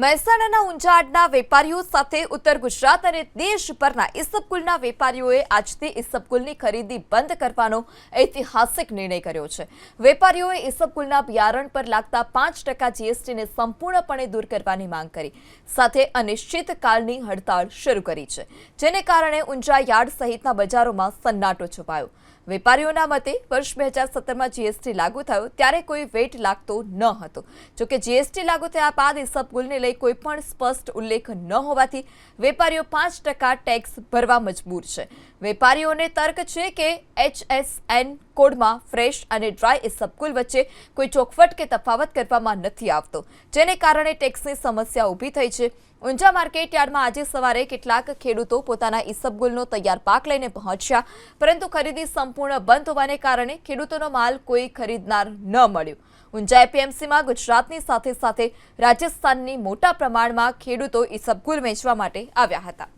મહેસાણાના ઊંઝાડના વેપારીઓ સાથે ઉત્તર ગુજરાત અને દેશભરના ઇસબગુલના વેપારીઓએ આજથી ઇસબગુલની ખરીદી બંધ કરવાનો ઐતિહાસિક નિર્ણય કર્યો છે. વેપારીઓએ ઇસબગુલના બિયારણ પર લાગતા પાંચ ટકા જીએસટીને સંપૂર્ણપણે દૂર કરવાની માંગ કરી. સાથે અનિશ્ચિતકાળની હડતાળ શરૂ કરી છે, જેને કારણે ઊંઝા યાર્ડ સહિતના બજારોમાં સન્નાટો છુપાયો વેપારીઓના મતે વર્ષ બે હજાર સત્તરમાં જીએસટી લાગુ થયો ત્યારે કોઈ વેટ લાગતો ન હતો. જોકે જીએસટી લાગુ થયા બાદ ઇસબગુલને લઈ કોઈ પણ સ્પષ્ટ ઉલ્લેખ ન હોવાથી વેપારીઓ પાંચ ટકા ટેક્સ ભરવા મજબૂર છે. વેપારીઓને તર્ક છે કે એચએસએન કોડમાં ફ્રેશ અને ડ્રાય ઇસબગુલ વચ્ચે કોઈ ચોખવટ કે તફાવત કરવામાં નથી આવતો. જેને કારણે ટેક્સની સમસ્યા ઊભી થઈ છે. ઊંઝા માર્કેટ યાર્ડમાં આજે સવારે કેટલાક ખેડૂતો પોતાના ઇસબગુલનો તૈયાર પાક લઈને પહોંચ્યા. પરંતુ ખરીદી સંપૂર્ણ બંધ હોવાને કારણે ખેડૂતોનો માલ કોઈ ખરીદનાર ન મળ્યો. ઊંઝા એપીએમસીમાં ગુજરાતની સાથે સાથે રાજસ્થાનની મોટા પ્રમાણમાં ખેડૂતો ઇસબગુલ વેચવા માટે આવ્યા હતા.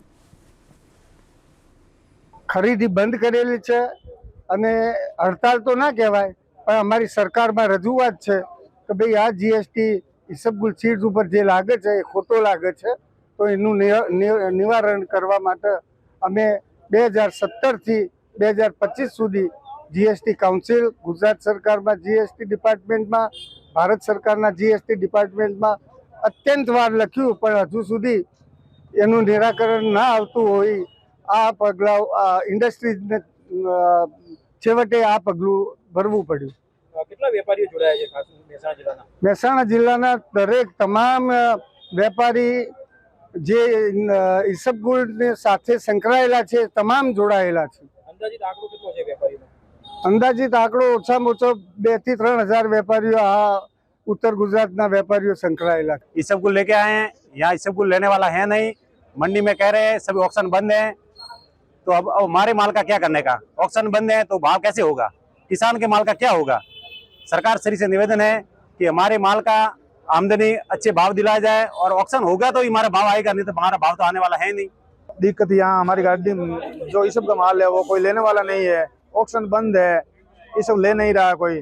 ખરીદી બંધ કરેલી છે અને હડતાલ તો ના કહેવાય, પણ અમારી સરકારમાં રજૂઆત છે કે ભાઈ આ જીએસટી ઇસબગુલ સીડ્સ ઉપર જે લાગે છે, એ ખોટો લાગે છે, તો એનું નિવારણ કરવા માટે અમે બે હજાર સત્તરથી બે હજાર પચીસ સુધી જીએસટી કાઉન્સિલ ગુજરાત સરકારમાં જીએસટી ડિપાર્ટમેન્ટમાં ભારત સરકારના જીએસટી ડિપાર્ટમેન્ટમાં અત્યંત વાર લખ્યું, પણ હજુ સુધી એનું નિરાકરણ ના આવતું હોય, આ પગલાં ઇન્ડસ્ટ્રીઝને છેવટે આ પગલું ભરવું પડ્યું અ, કેટલા વેપારીઓ જોડાયા છે ખાસ મહેસાણા જિલ્લાના મહેસાણા જિલ્લાના દરેક તમામ અ, વેપારી જે અ, ઈસબગુલની સાથે સંકળાયેલા છે તમામ જોડાયેલા છે અંદાજિત આંકડો કેટલો છે વેપારીનો અંદાજિત આંકડો ઓછામાં ઓછો બે થી ત્રણ હજાર વેપારીઓ આ ઉત્તર ગુજરાતના વેપારીઓ સંકળાયેલા છે ये सब कुल लेके आए हैं यहाँ ये सब कुल लेने वाला है नहीं मंडी में कह रहे हैं सभी ऑक्शन बंद है तो अब हमारे माल का क्या करने का? ऑक्शन बंद है तो भाव कैसे होगा? किसान के माल का क्या होगा? सरकार श्री से निवेदन है कि हमारे माल का आमदनी अच्छे भाव दिलाया जाए और ऑक्शन होगा तो हमारा भाव आएगा, नहीं तो हमारा भाव तो आने वाला है नहीं। दिक्कत यहाँ हमारी गाड़ी, जो इस सब का माल है वो कोई लेने वाला नहीं है। ऑक्शन बंद है, ये सब ले नहीं रहा कोई।